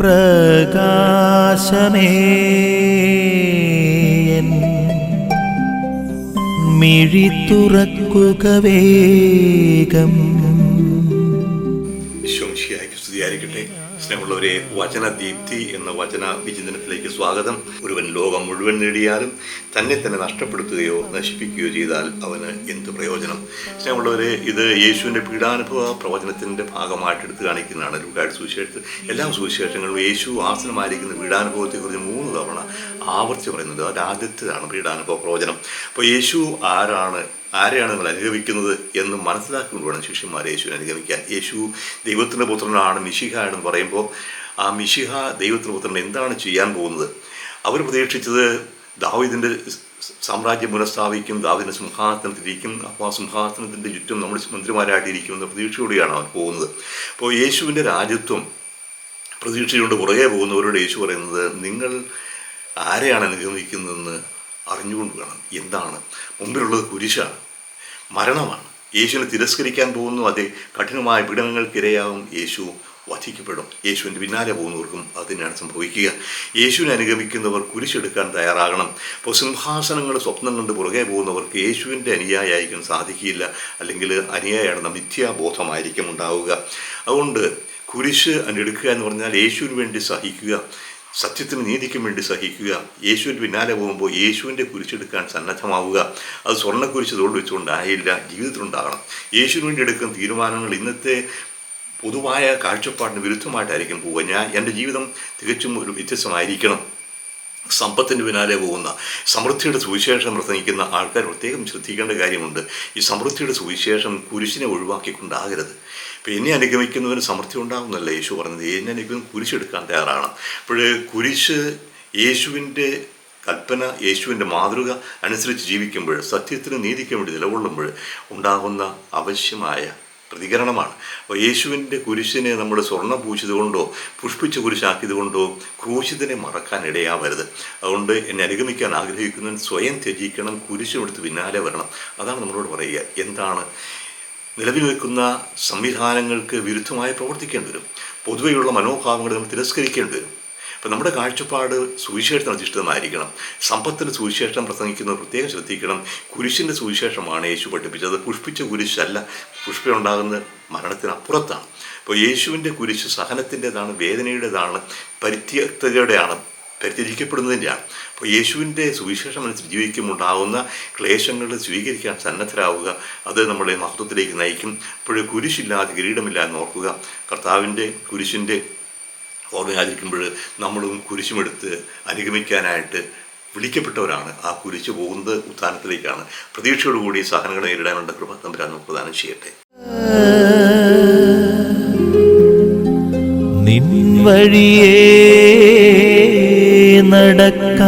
പ്രകാശമേ. മിഴി തുറക്കുക വേഗം. ശംശിയായി സ്തുതിയായിരിക്കട്ടെ. സ്നേഹമുള്ളവരെ വചന ദീപ്തി എന്ന വചന വിചിന്തനത്തിലേക്ക് സ്വാഗതം. ഒരുവൻ ലോകം മുഴുവൻ നേടിയാലും തന്നെ തന്നെ നഷ്ടപ്പെടുത്തുകയോ നശിപ്പിക്കുകയോ ചെയ്താൽ അവന് എന്ത് പ്രയോജനം? സ്നേഹമുള്ളവരെ ഇത് യേശുവിന്റെ പീഡാനുഭവ പ്രവചനത്തിന്റെ ഭാഗമായിട്ട് എടുത്തു കാണിക്കുന്നതാണ് ലുക്കായിട്ട് സുവിശേഷത്തിൽ. എല്ലാ സുവിശേഷങ്ങളും യേശു ആസനമായിരിക്കുന്ന പീഡാനുഭവത്തെക്കുറിച്ച് മൂന്ന് തവണ ആവർത്തി പറയുന്നുണ്ട്. അത് ആദ്യത്തേതാണ് പീഡാനുഭവ പ്രവചനം. അപ്പോൾ യേശു ആരാണ് ആരെയാണ് നിങ്ങൾ അനുഗമിക്കുന്നത് എന്ന് മനസ്സിലാക്കിക്കൊണ്ട് വേണം ശിഷ്യന്മാർ യേശുവിനെ അനുഗമിക്കാൻ. യേശു ദൈവത്തിന്റെ പുത്രനാണ് മിശിഹ എന്ന് പറയുമ്പോൾ ആ മിശിഹ ദൈവത്തിന്റെ പുത്രൻ എന്താണ് ചെയ്യാൻ പോകുന്നത്? അവർ പ്രതീക്ഷിച്ചത് ദാവിദിന്റെ സാമ്രാജ്യം പുനഃസ്ഥാപിക്കും ദാവിദിന്റെ സിംഹാസനത്തിലിരിക്കും അപ്പോൾ ആ സിംഹാസനത്തിന്റെ ചുറ്റും നമ്മൾ മന്ത്രിമാരായിട്ടിരിക്കും എന്ന പ്രതീക്ഷയോടെയാണ് അവൻ പോകുന്നത്. അപ്പോൾ യേശുവിന്റെ രാജ്യത്വം പ്രതീക്ഷയുണ്ട് പുറകെ പോകുന്നവരോട് യേശു പറയുന്നത് നിങ്ങൾ ആരെയാണ് അനുഗമിക്കുന്നതെന്ന് അറിഞ്ഞുകൊണ്ട് വേണം. എന്താണ്? മുമ്പിലുള്ളത് കുരിശാണ്. മരണമാണ്. യേശുവിനെ തിരസ്കരിക്കാൻ പോകുന്നു അതെ. കഠിനമായ പീഡനങ്ങൾക്കിരയാവും യേശു വധിക്കപ്പെടും. യേശുവിന്റെ പിന്നാലെ പോകുന്നവർക്കും അത് തന്നെയാണ് സംഭവിക്കുക. യേശുവിനെ അനുഗമിക്കുന്നവർ കുരിശെടുക്കാൻ തയ്യാറാകണം. അപ്പോൾ സിംഹാസനങ്ങൾ സ്വപ്നം കണ്ട് പുറകെ പോകുന്നവർക്ക് യേശുവിന്റെ അനുയായിരിക്കാൻ സാധിക്കില്ല. അല്ലെങ്കിൽ അനുയായിയാണെന്ന മിഥ്യാബോധമായിരിക്കും ഉണ്ടാവുക. അതുകൊണ്ട് കുരിശ് എടുക്കുക എന്ന് പറഞ്ഞാൽ യേശുവിന് വേണ്ടി സഹിക്കുക. സത്യത്തിന് നീതിക്കും വേണ്ടി സഹിക്കുക. യേശുവിന്റെ പിന്നാലെ പോകുമ്പോൾ യേശുവിന്റെ കുരിശെടുക്കാൻ സന്നദ്ധമാവുക. അത് സ്വർണക്കുരിശ് തോട് വെച്ചുകൊണ്ടായില്ല ജീവിതത്തിലുണ്ടാകണം. യേശുവിന് വേണ്ടി എടുക്കുന്ന തീരുമാനങ്ങൾ ഇന്നത്തെ പൊതുവായ കാഴ്ചപ്പാടിന് വിരുദ്ധമായിട്ടായിരിക്കും പോവുക. ഞാൻ എന്റെ ജീവിതം തികച്ചും ഒരു വ്യത്യസ്തമായിരിക്കണം. സമ്പത്തിന്റെ പിന്നാലെ പോകുന്ന സമൃദ്ധിയുടെ സുവിശേഷം പ്രസംഗിക്കുന്ന ആൾക്കാർ പ്രത്യേകം ശ്രദ്ധിക്കേണ്ട കാര്യമുണ്ട്. ഈ സമൃദ്ധിയുടെ സുവിശേഷം കുരിശിനെ ഒഴിവാക്കിക്കൊണ്ടാകരുത്. ഇപ്പം എന്നെ അനുഗമിക്കുന്നവന് സമൃദ്ധി ഉണ്ടാകുന്നല്ല യേശു പറഞ്ഞത് എന്നെ അനുഗമിക്കുന്ന കുരിശെടുക്കാൻ തയ്യാറാണ് അപ്പോൾ കുരിശ് യേശുവിന്റെ കൽപ്പന യേശുവിന്റെ മാതൃക അനുസരിച്ച് ജീവിക്കുമ്പോൾ സത്യത്തിന് നീതിക്ക് വേണ്ടി നിലകൊള്ളുമ്പോൾ ഉണ്ടാകുന്ന ആവശ്യമായ പ്രതികരണമാണ്. അപ്പോൾ യേശുവിന്റെ കുരിശിനെ നമ്മൾ സ്വർണം പൂച്ചത് കൊണ്ടോ പുഷ്പിച്ച കുരിശാക്കിയത് കൊണ്ടോ ക്രൂശിതനെ മറക്കാൻ ഇടയാവരുത്. അതുകൊണ്ട് എന്നെ അനുഗമിക്കാൻ ആഗ്രഹിക്കുന്നവൻ സ്വയം ത്യജിക്കണം കുരിശുമെടുത്ത് പിന്നാലെ വരണം. അതാണ് നമ്മളോട് പറയുക. എന്താണ് നിലവിൽ നിൽക്കുന്ന സംവിധാനങ്ങൾക്ക് വിരുദ്ധമായി പ്രവർത്തിക്കേണ്ടി വരും. പൊതുവെയുള്ള മനോഭാവങ്ങൾ നമ്മൾ തിരസ്കരിക്കേണ്ടി വരും. അപ്പം നമ്മുടെ കാഴ്ചപ്പാട് സുവിശേഷത്തിന് അധിഷ്ഠിതമായിരിക്കണം. സമ്പത്തിന്റെ സുവിശേഷം പ്രസംഗിക്കുന്നത് പ്രത്യേകം ശ്രദ്ധിക്കണം. കുരിശിന്റെ സുവിശേഷമാണ് യേശു പഠിപ്പിച്ചത്. പുഷ്പിച്ച കുരിശല്ല. പുഷ്പുണ്ടാകുന്ന മരണത്തിനപ്പുറത്താണ്. അപ്പോൾ യേശുവിന്റെ കുരിശ് സഹനത്തിന്റെതാണ് വേദനയുടേതാണ് പരിത്യക്തതയുടെയാണ്. പരിത്യജിക്കപ്പെടുന്നതിന്റെയാണ് അപ്പോൾ യേശുവിന്റെ സുവിശേഷം അനുസരിച്ച് ജീവിക്കുമുണ്ടാകുന്ന ക്ലേശങ്ങൾ സ്വീകരിക്കാൻ സന്നദ്ധരാവുക. അത് നമ്മളെ മഹത്വത്തിലേക്ക് നയിക്കും. അപ്പോൾ കുരിശില്ലാതെ കിരീടമില്ലാതെ നോക്കുക കർത്താവിന്റെ കുരിശിന്റെ ഓർമ്മയാചരിക്കുമ്പോൾ നമ്മളും കുരിശുമെടുത്ത് അനുഗമിക്കാനായിട്ട് വിളിക്കപ്പെട്ടവരാണ്. ആ കുരിശ് പോകുന്നത് ഉത്ഥാനത്തിലേക്കാണ്. പ്രതീക്ഷയോടുകൂടി സഹനങ്ങൾ നേരിടാനുള്ള കൃപ തമ്പുരാൻ നമുക്ക് പ്രദാനം ചെയ്യട്ടെ. വഴിയേ നടക്ക